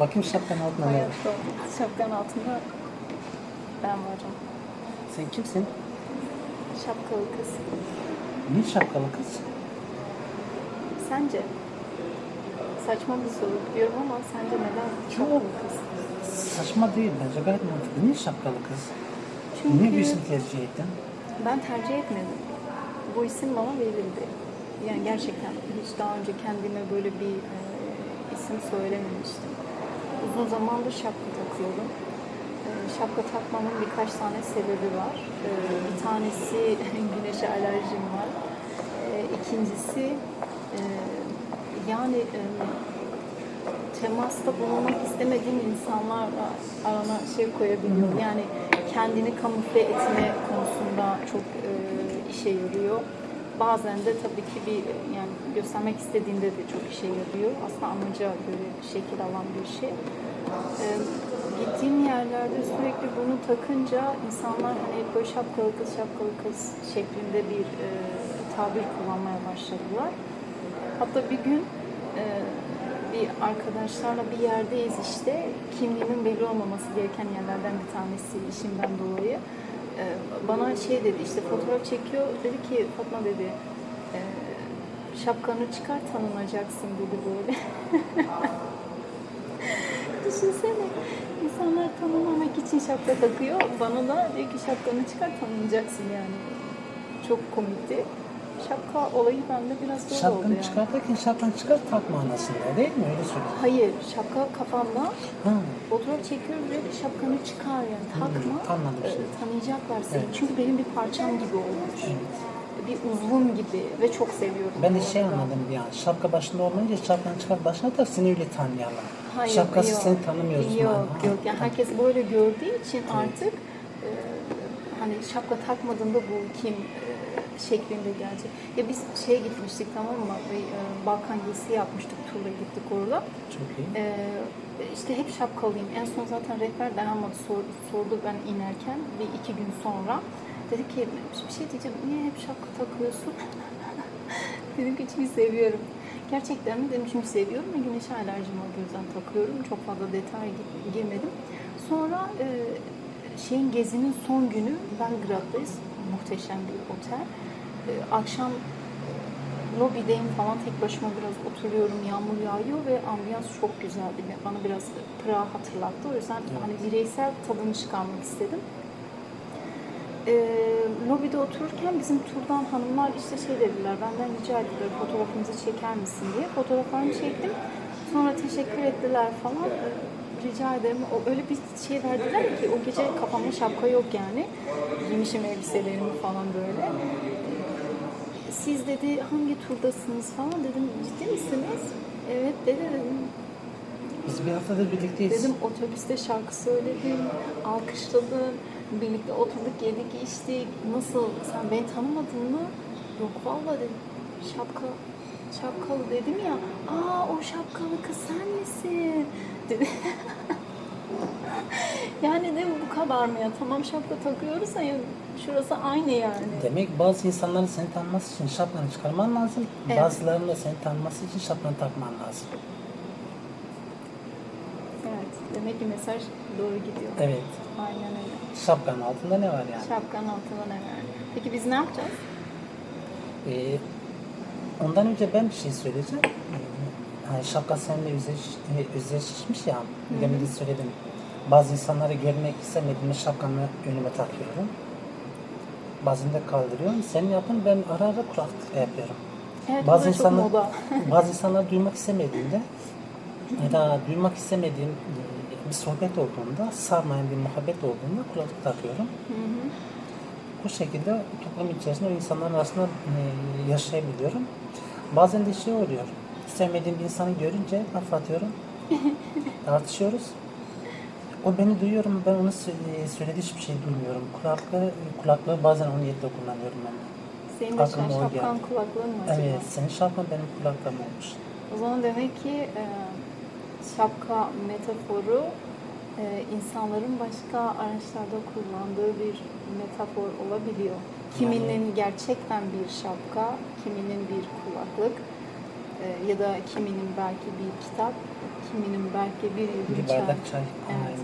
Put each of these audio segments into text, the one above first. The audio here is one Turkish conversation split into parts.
Bakayım şapkanın altında ne var? hayatta şapkanın altında ben varım. Sen kimsin? Şapkalı kız. Niye şapkalı kız? Sence? Saçma bir soru diyorum ama sence neden şapkalı kız? Saçma değil bence gayet mantıklı. Niye şapkalı kız? Çünkü Niye bir isim tercih ettin? ben tercih etmedim. Bu isim bana verildi. Yani gerçekten hiç daha önce kendime böyle bir e, isim söylememiştim. Uzun zamandır şapka takıyorum. E, şapka takmamın birkaç tane sebebi var. E, bir tanesi güneşe alerjim var. E, ikincisi e, yani e, temasta bulunmak istemediğim insanlarla arana şey koyabiliyor. Yani kendini kamufle etme konusunda çok e, işe yarıyor. Bazen de tabii ki bir yani göstermek istediğinde de çok işe yarıyor. Aslında amaca göre şekil alan bir şey. E, gittiğim yerlerde sürekli bunu takınca insanlar hani böyle şapkalı kız şapkalı kız şeklinde bir e, tabir kullanmaya başladılar. Hatta bir gün e, bir arkadaşlarla bir yerdeyiz işte. Kimliğimin belli olmaması gereken yerlerden bir tanesi işimden dolayı. E, bana şey dedi işte fotoğraf çekiyor. Dedi ki Fatma dedi e, şapkanı çıkar tanınacaksın dedi böyle. Düşünsene insanlar tanımamak için şapka takıyor. Bana da diyor ki şapkanı çıkar tanınacaksın yani. Çok komikti. Şapka olayı bende biraz zor oldu Şapkanı yani. çıkartırken şapkanı çıkar tak manasında değil mi? Öyle söylüyor. Hayır, şapka kafamda Ha. çekiyoruz diyor ki şapkanı çıkar yani takma. anladım Ee, şimdi. tanıyacaklar seni. Evet. Çünkü benim bir parçam gibi olmuş. Bir uzvum gibi ve çok seviyorum. Ben de şey arada. anladım bir an. Şapka başında olmayınca şapkanı çıkar başına tak seni öyle tanıyalım. Hayır, Şapkası yok. seni tanımıyoruz. Yok yok. Yani herkes böyle gördüğü için artık e, hani şapka takmadığında bu kim e, şeklinde gelecek. Ya biz şeye gitmiştik tamam mı? Bir, e, Balkan gezisi yapmıştık. Turla gittik orada. Çok iyi. Ee, işte hep şapkalıyım. En son zaten rehber dayanmadı sordu, sordu ben inerken bir iki gün sonra. Dedi ki bir şey diyeceğim niye hep şapka takıyorsun? dedim ki çünkü seviyorum. Gerçekten mi dedim çünkü seviyorum ve güneşe alerjim var o yüzden takıyorum. Çok fazla detay gi- girmedim. Sonra e, şeyin gezinin son günü Belgrad'dayız. Muhteşem bir otel. E, akşam lobideyim falan tek başıma biraz oturuyorum. Yağmur yağıyor ve ambiyans çok güzeldi. Bana biraz Prag hatırlattı. O yüzden hani bireysel tadını çıkarmak istedim. Ee, lobide otururken bizim turdan hanımlar işte şey dediler, benden rica ettiler fotoğrafınızı çeker misin diye. Fotoğraflarını çektim. Sonra teşekkür ettiler falan. Rica ederim. O öyle bir şey verdiler ki o gece kafamda şapka yok yani. Giymişim elbiselerimi falan böyle siz dedi hangi turdasınız falan dedim ciddi misiniz? Evet dedi dedim. Biz bir haftadır birlikteyiz. Dedim otobüste şarkı söyledim, alkışladım, birlikte oturduk yedik içtik. Nasıl sen beni tanımadın mı? Yok vallahi dedim. Şapka şapkalı dedim ya. Aa o şapkalı kız sen misin? Dedi. yani dedim bu kadar mı ya? Tamam şapka takıyoruz ya şurası aynı yani. Demek bazı insanların seni tanıması için şapkanı çıkarman lazım. Evet. Bazılarının da seni tanıması için şapkanı takman lazım. Evet. Demek ki mesaj doğru gidiyor. Evet. Aynen öyle. Şapkanın altında ne var yani? Şapkanın altında ne var? Peki biz ne yapacağız? Ee, ondan önce ben bir şey söyleyeceğim. Hani şapka seninle özdeş, özdeşleşmiş ya. Demin de söyledim. Bazı insanları görmek istemediğimde şapkamı önüme takıyorum. Bazen de kaldırıyorum. Senin yapın ben ara ara kulaklık yapıyorum. Evet, bazı insanlar, bazı insanlar duymak istemediğinde ya da duymak istemediğim e, bir sohbet olduğunda, sarmayan bir muhabbet olduğunda kulaklık takıyorum. Hı hı. Bu şekilde toplum içerisinde o insanların arasında e, yaşayabiliyorum. Bazen de şey oluyor. Sevmediğim bir insanı görünce laf atıyorum. Tartışıyoruz. O beni duyuyorum, ben onu sö- söylediği hiçbir şey duymuyorum. Kulaklığı, kulaklığı bazen onun yerine kullanıyorum ben. de. Senin de Aklıma o şapkan geldi. kulaklığın mı acaba? Evet, senin şapkan benim kulaklığım olmuş. O zaman demek ki e, şapka metaforu e, insanların başka araçlarda kullandığı bir metafor olabiliyor. Kiminin gerçekten bir şapka, kiminin bir kulaklık. E, ya da kiminin belki bir kitap, kiminin belki bir Bir yudum çay. bardak çay. Evet.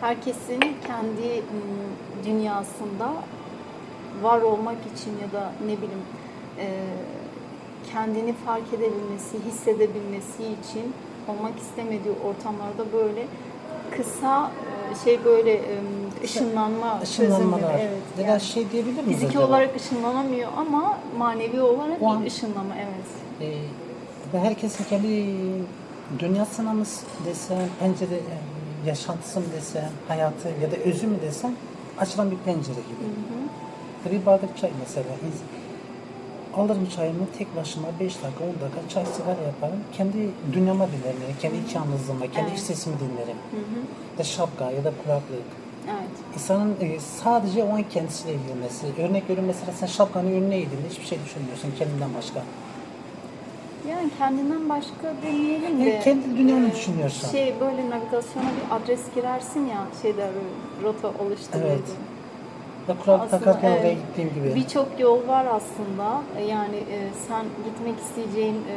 Herkesin kendi m, dünyasında var olmak için ya da ne bileyim e, kendini fark edebilmesi, hissedebilmesi için olmak istemediği ortamlarda böyle kısa e, şey böyle e, ışınlanma Işınlanmalar. çözümleri. Evet. Da yani şey diyebilir miyiz fiziki acaba? olarak ışınlanamıyor ama manevi olarak O an- bir ışınlama evet. Ee, ve herkesin kendi dünyasına mı desem, pencere e, yaşantısı mı desem, hayatı ya da özü mü desem açılan bir pencere gibi. Bir bardak çay mesela. Alırım çayımı tek başıma 5 dakika 10 dakika çay sigara yaparım. Kendi dünyama dinlerim. kendi iç yalnızlığıma, kendi Evet. iç sesimi dinlerim. Hı hı. Ya şapka ya da kulaklık. Evet. İnsanın e, sadece o an kendisiyle ilgilenmesi. Örnek veriyorum mesela sen şapkanı önüne eğdiğinde hiçbir şey düşünmüyorsun kendinden başka. Yani kendinden başka demeyelim Yani de. kendi dünyanı e, düşünüyorsun. Şey böyle navigasyona bir adres girersin ya şeyde böyle rota oluşturuyordu. Evet. Kulaklık Aslında takarken evet. oraya gittiğim gibi. Birçok yol var aslında. E, Yani e, sen gitmek isteyeceğin e,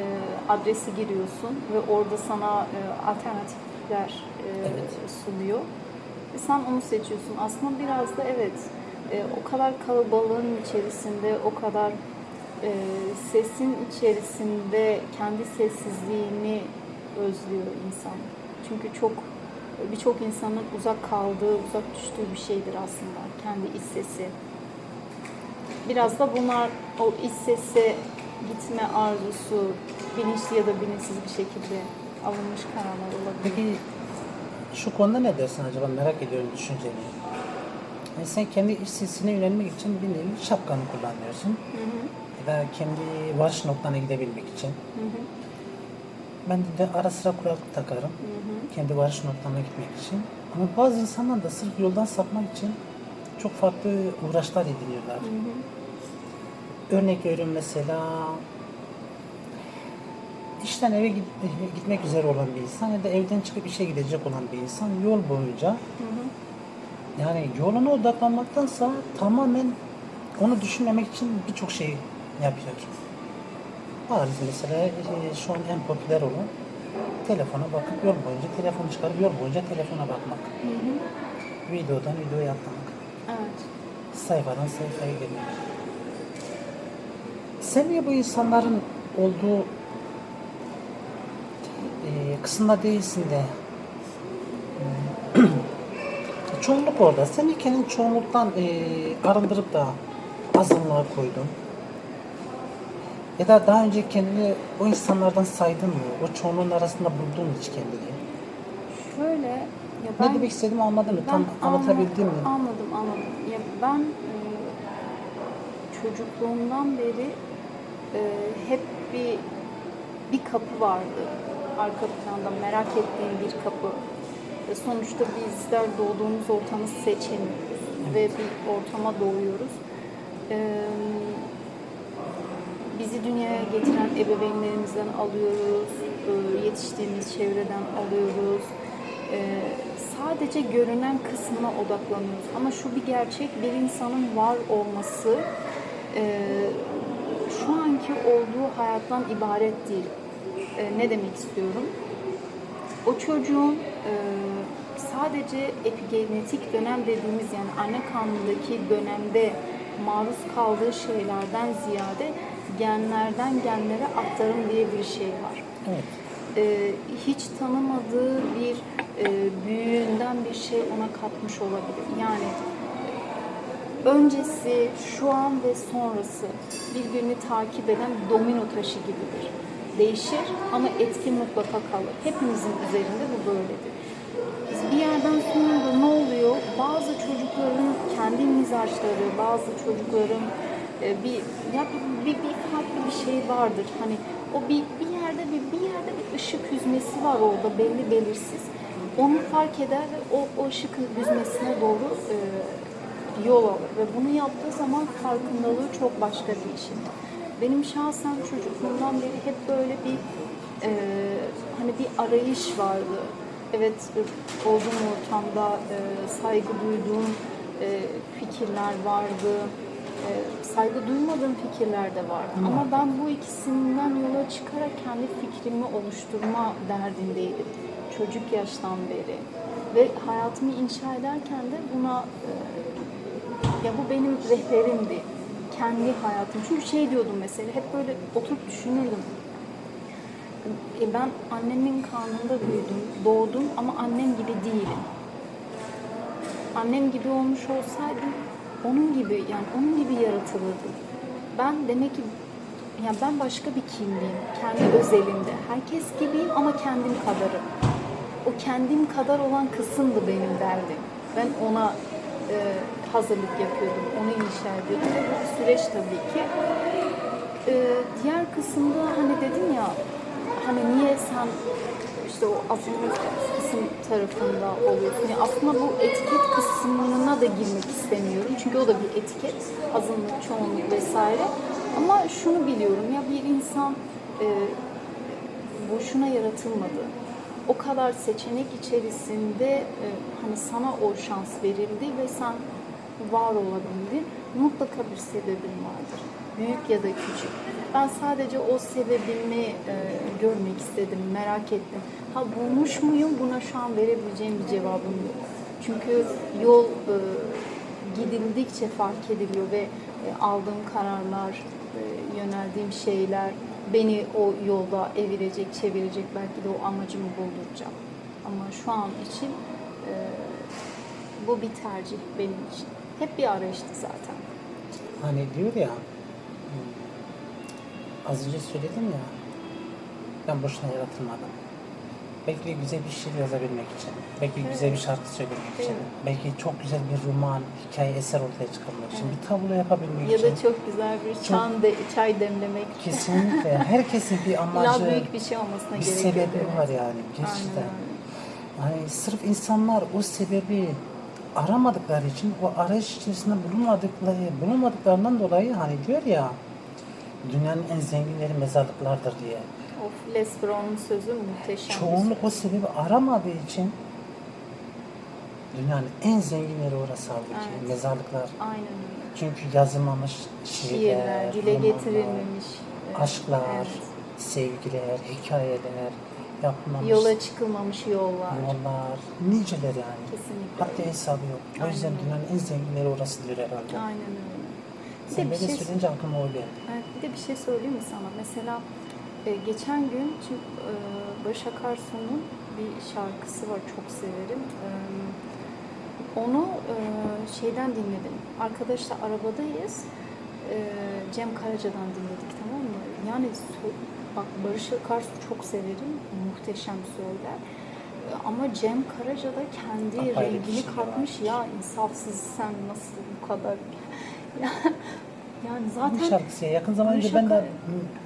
adresi giriyorsun ve orada sana e, alternatifler e, Evet. sunuyor. Ve sen onu seçiyorsun. Aslında biraz da evet e, o kadar kalabalığın içerisinde, o kadar e, sesin içerisinde kendi sessizliğini özlüyor insan. Çünkü çok birçok insanın uzak kaldığı, uzak düştüğü bir şeydir aslında kendi iç sesi. Biraz da bunlar o iç sese gitme arzusu bilinçli ya da bilinçsiz bir şekilde alınmış kararlar olabilir. Peki şu konuda ne dersin acaba merak ediyorum düşünceni. Yani sen kendi iç sesine yönelmek için bir nevi şapkanı kullanıyorsun. Hı hı, Ya da kendi varış noktana gidebilmek için. hı hı, Ben de ara sıra kulaklık takarım. hı hı. Kendi varış noktama gitmek için. Ama bazı insanlar da sırf yoldan sapmak için çok farklı uğraşlar ediniyorlar. Hı hı. Örnek veriyorum mesela işten eve git- gitmek üzere olan bir insan ya da evden çıkıp işe gidecek olan bir insan yol boyunca Hı hı. yani yoluna odaklanmaktansa tamamen onu düşünmemek için birçok şey yapıyor. Bariz mesela e, şu an en popüler olan telefona bakıp yol boyunca telefonu çıkarıp yol boyunca telefona bakmak. Hı hı. Videodan videoya atlamak. Evet. sayfadan sayfaya girmek. Sen bu insanların olduğu e, kısımda değilsin de çoğunluk orada. Sen niye kendini çoğunluktan e, arındırıp da azınlığa koydun? Ya da daha önce kendini o insanlardan saydın mı? O çoğunluğun arasında buldun mu hiç kendini? Şöyle ya Ne ben demek istediğimi anladın mı? Tam anlatabildim mi? anla- Anladım, anladım. Ya ben e, çocukluğumdan beri e, hep bir bir kapı vardı. Arka planda merak ettiğim bir kapı. E, sonuçta bizler doğduğumuz ortamı seçemiyoruz ve bir ortama doğuyoruz. E, bizi dünyaya getiren ebeveynlerimizden alıyoruz, e, yetiştiğimiz çevreden alıyoruz. E, sadece görünen kısmına odaklanıyoruz. Ama şu bir gerçek, bir insanın var olması e, şu anki olduğu hayattan ibaret değil. Ne demek istiyorum? O çocuğun sadece epigenetik dönem dediğimiz yani anne karnındaki dönemde maruz kaldığı şeylerden ziyade genlerden genlere aktarım diye bir şey var. Evet. E, hiç tanımadığı bir e, büyüğünden bir şey ona katmış olabilir. Yani öncesi, şu an ve sonrası birbirini takip eden domino taşı gibidir. Değişir ama etki mutlaka kalır. Hepimizin üzerinde bu böyledir. Biz bir yerden sonra da ne oluyor? Bazı çocukların kendi mizaçları, bazı çocukların bir ya bir, bir, bir farklı bir şey vardır. Hani o bir bir yerde bir bir yerde bir ışık hüzmesi var orada belli belirsiz. Onu fark eder ve o, o ışık hüzmesine doğru e, yol alır ve bunu yaptığı zaman farkındalığı çok başka bir işin. Benim şahsen çocukluğumdan beri hep böyle bir e, hani bir arayış vardı. Evet e, olduğum ortamda e, saygı duyduğum e, fikirler vardı. E, saygı duymadığım fikirler de vardı. Ama ben bu ikisinden yola çıkarak kendi fikrimi oluşturma derdindeydim. Çocuk yaştan beri. Ve hayatımı inşa ederken de buna e, ya bu benim rehberimdi. Kendi hayatım. Çünkü şey diyordum mesela hep böyle oturup düşünürdüm. E ben annemin karnında büyüdüm, doğdum ama annem gibi değilim. Annem gibi olmuş olsaydım onun gibi yani onun gibi yaratılırdım. Ben demek ki yani ben başka bir kimliğim, kendi özelimde. Herkes gibiyim ama kendim kadarım. O kendim kadar olan kısımdı benim derdim. Ben ona e, hazırlık yapıyordum, onu inşa ediyordum ve bu süreç tabii ki. E, diğer kısımda hani dedim ya hani niye sen işte o azınlık kısım tarafında oluyorsun. Yani aslında bu etiket kısmına da girmek istemiyorum. Çünkü o da bir etiket. Azınlık, çoğunluk vesaire. Ama şunu biliyorum ya bir insan e, boşuna yaratılmadı. O kadar seçenek içerisinde e, hani sana o şans verildi ve sen var olabildin. Mutlaka bir sebebin vardır. Büyük ya da küçük. Ben sadece o sebebimi e, görmek istedim, merak ettim. Ha bulmuş muyum? Buna şu an verebileceğim bir cevabım yok. Çünkü yol e, gidildikçe fark ediliyor ve e, aldığım kararlar, e, yöneldiğim şeyler beni o yolda evirecek, çevirecek. Belki de o amacımı bulduracak. Ama şu an için e, bu bir tercih benim için. Hep bir arayıştı zaten. Hani diyor ya hmm, az önce söyledim ya ben boşuna yaratılmadım. Belki güzel bir şiir yazabilmek için, belki güzel bir şarkı söylemek için, Evet. belki çok güzel bir roman, hikaye, eser ortaya çıkarmak için, bir tablo yapabilmek Ya için. da çok güzel bir çan de, çay demlemek. Kesinlikle. Herkesin bir İlla amacı, büyük bir şey olmasına bir sebebi yok. var yani Aynen gerçekten. öyle. Yani sırf insanlar o sebebi aramadıkları için, o arayış içerisinde bulunmadıkları, bulunmadıklarından dolayı hani diyor ya dünyanın en zenginleri mezarlıklardır diye. Of Les Brown'un sözü muhteşem. Çoğunluk o sebebi aramadığı için dünyanın en zenginleri orası halbuki Evet. mezarlıklar. Aynen öyle. Çünkü yazılmamış şiirler, Şiirler, dile romanlar, getirilmemiş. evet, aşklar, evet. sevgiler, hikayeler, yapılmamış Yola çıkılmamış yollar. yollar, niceler yani. Kesinlikle. Hatta hesabı yok. O yüzden Aynen. dünyanın en zenginleri orası diyor herhalde. Aynen öyle. Bir Sen bir böyle şey, söyleyince aklıma o geldi. evet, bir de bir şey söyleyeyim mi sana? Mesela e, geçen gün çünkü, e, Barış Akarsu'nun bir şarkısı var çok severim. E, onu e, şeyden dinledim. Arkadaşlar arabadayız. E, Cem Karaca'dan dinledik tamam mı? Yani bak Barış Akarsu çok severim. Muhteşem söyler. E, Ama Cem Karaca da kendi Apayrı rengini katmış. Ya insafsız sen nasıl bu kadar... Ya, yani Bu zaten şarkısı ya. Yakın zaman önce ben de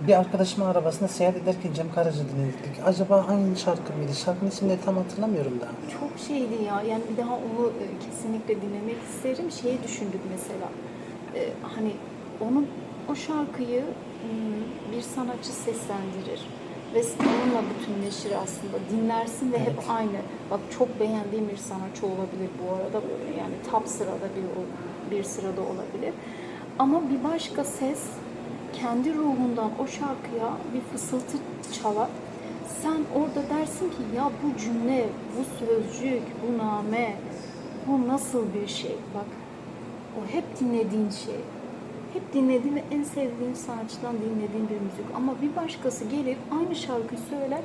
bir arkadaşımın arabasında seyahat ederken Cem Karaca dinledik. Acaba aynı şarkı mıydı? Şarkının ismini tam hatırlamıyorum da. çok şeydi ya. Yani bir daha onu e, kesinlikle dinlemek isterim. Şeyi düşündük mesela. E, hani onun o şarkıyı m, bir sanatçı seslendirir ve onunla bütünleşir aslında. Dinlersin ve hep Evet. aynı. Bak çok beğendiğim bir sanatçı olabilir bu arada. Böyle Yani top sırada bir bir sırada olabilir. Ama bir başka ses kendi ruhundan o şarkıya bir fısıltı çalar. Sen orada dersin ki ya bu cümle, bu sözcük, bu name, bu nasıl bir şey? Bak o hep dinlediğin şey. Hep dinlediğin ve en sevdiğin sanatçıdan dinlediğin bir müzik. Ama bir başkası gelir aynı şarkıyı söyler.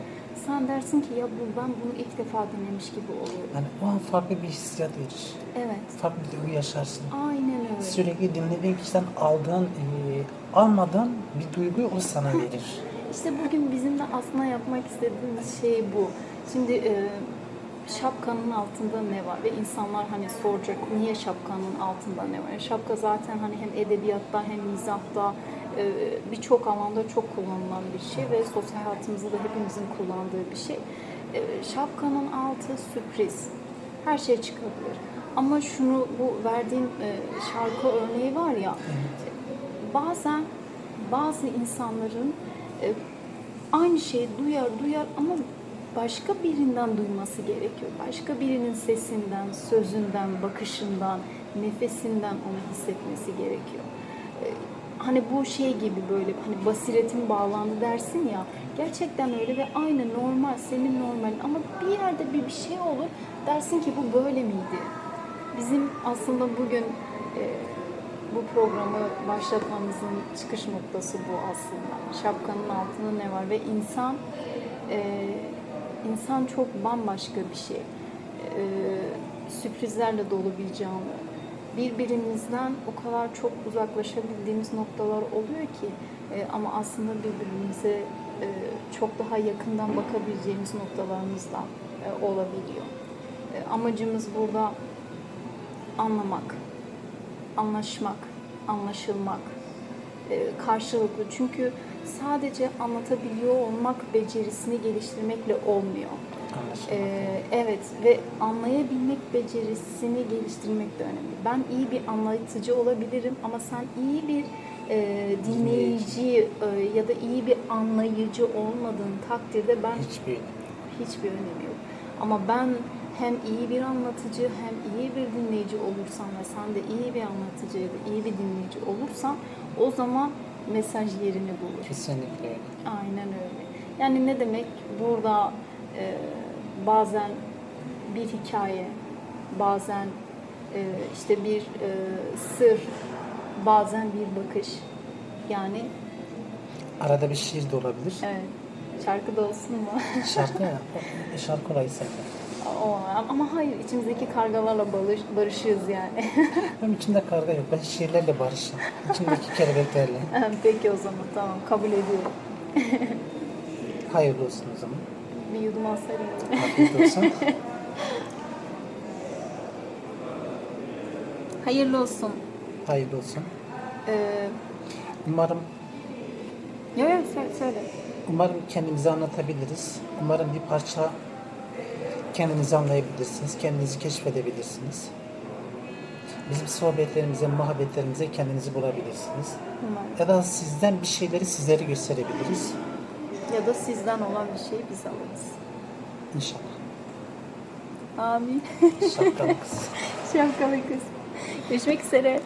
Sen dersin ki ya bu ben bunu ilk defa dinlemiş gibi oluyorum. Yani o an farklı bir hissiyat verir. Evet. Farklı bir duygu yaşarsın. Aynen. Sürekli dinlediğin kişiden aldığın, e, almadığın bir duyguyu o sana verir. İşte bugün bizim de aslında yapmak istediğimiz şey bu. Şimdi e, şapkanın altında ne var? Ve insanlar hani soracak niye şapkanın altında ne var? Şapka zaten hani hem edebiyatta hem mizahta birçok alanda çok kullanılan bir şey ve sosyal hayatımızda da hepimizin kullandığı bir şey. Şapkanın altı sürpriz. Her şey çıkabilir. Ama şunu bu verdiğim e, şarkı örneği var ya bazen bazı insanların e, aynı şeyi duyar duyar ama başka birinden duyması gerekiyor. Başka birinin sesinden, sözünden, bakışından, nefesinden onu hissetmesi gerekiyor. hani bu şey gibi böyle hani basiretin bağlandı dersin ya gerçekten öyle ve aynı normal senin normal ama bir yerde bir bir şey olur dersin ki bu böyle miydi? Bizim aslında bugün e, bu programı başlatmamızın çıkış noktası bu aslında. Şapkanın altında ne var ve insan e, insan çok bambaşka bir şey. E, sürprizlerle dolu bir canlı. Birbirimizden o kadar çok uzaklaşabildiğimiz noktalar oluyor ki e, ama aslında birbirimize e, çok daha yakından bakabileceğimiz noktalarımız da e, olabiliyor. E, amacımız burada anlamak, anlaşmak, anlaşılmak, e, karşılıklı. Çünkü sadece anlatabiliyor olmak becerisini geliştirmekle olmuyor. Anlaşılmak. Ee, evet ve anlayabilmek becerisini geliştirmek de önemli. Ben iyi bir anlatıcı olabilirim ama sen iyi bir e, dinleyici e, ya da iyi bir anlayıcı olmadığın takdirde ben Hiçbir hiçbir önemi yok. Ama ben hem iyi bir anlatıcı hem iyi bir dinleyici olursam ve sen de iyi bir anlatıcı ya da iyi bir dinleyici olursan o zaman mesaj yerini bulur. kesinlikle öyle. Aynen öyle. Yani ne demek burada e, bazen bir hikaye, bazen e, işte bir e, sır, bazen bir bakış. Yani Arada bir şiir de olabilir. evet şarkı da olsun mu? Şarkı ya, o- şarkı olayı sever. O, ama hayır içimizdeki kargalarla barış, barışıyoruz yani. Benim içimde karga yok. Ben şiirlerle barışım. İçimdeki kelebeklerle. Peki o zaman tamam kabul ediyorum. Hayırlı olsun o zaman. Bir yudum alsaydım. Afiyet olsun. Hayırlı olsun. Hayırlı olsun. Ee, Umarım yok yok söyle. söyle. Umarım kendimizi anlatabiliriz. Umarım bir parça kendinizi anlayabilirsiniz. Kendinizi keşfedebilirsiniz. Bizim sohbetlerimize, muhabbetlerimize kendinizi bulabilirsiniz. Umarım. Ya da sizden bir şeyleri sizlere gösterebiliriz. Ya da sizden olan bir şeyi biz alırız. İnşallah. Amin. Şapkalı kız. Şapkalı kız. Görüşmek üzere.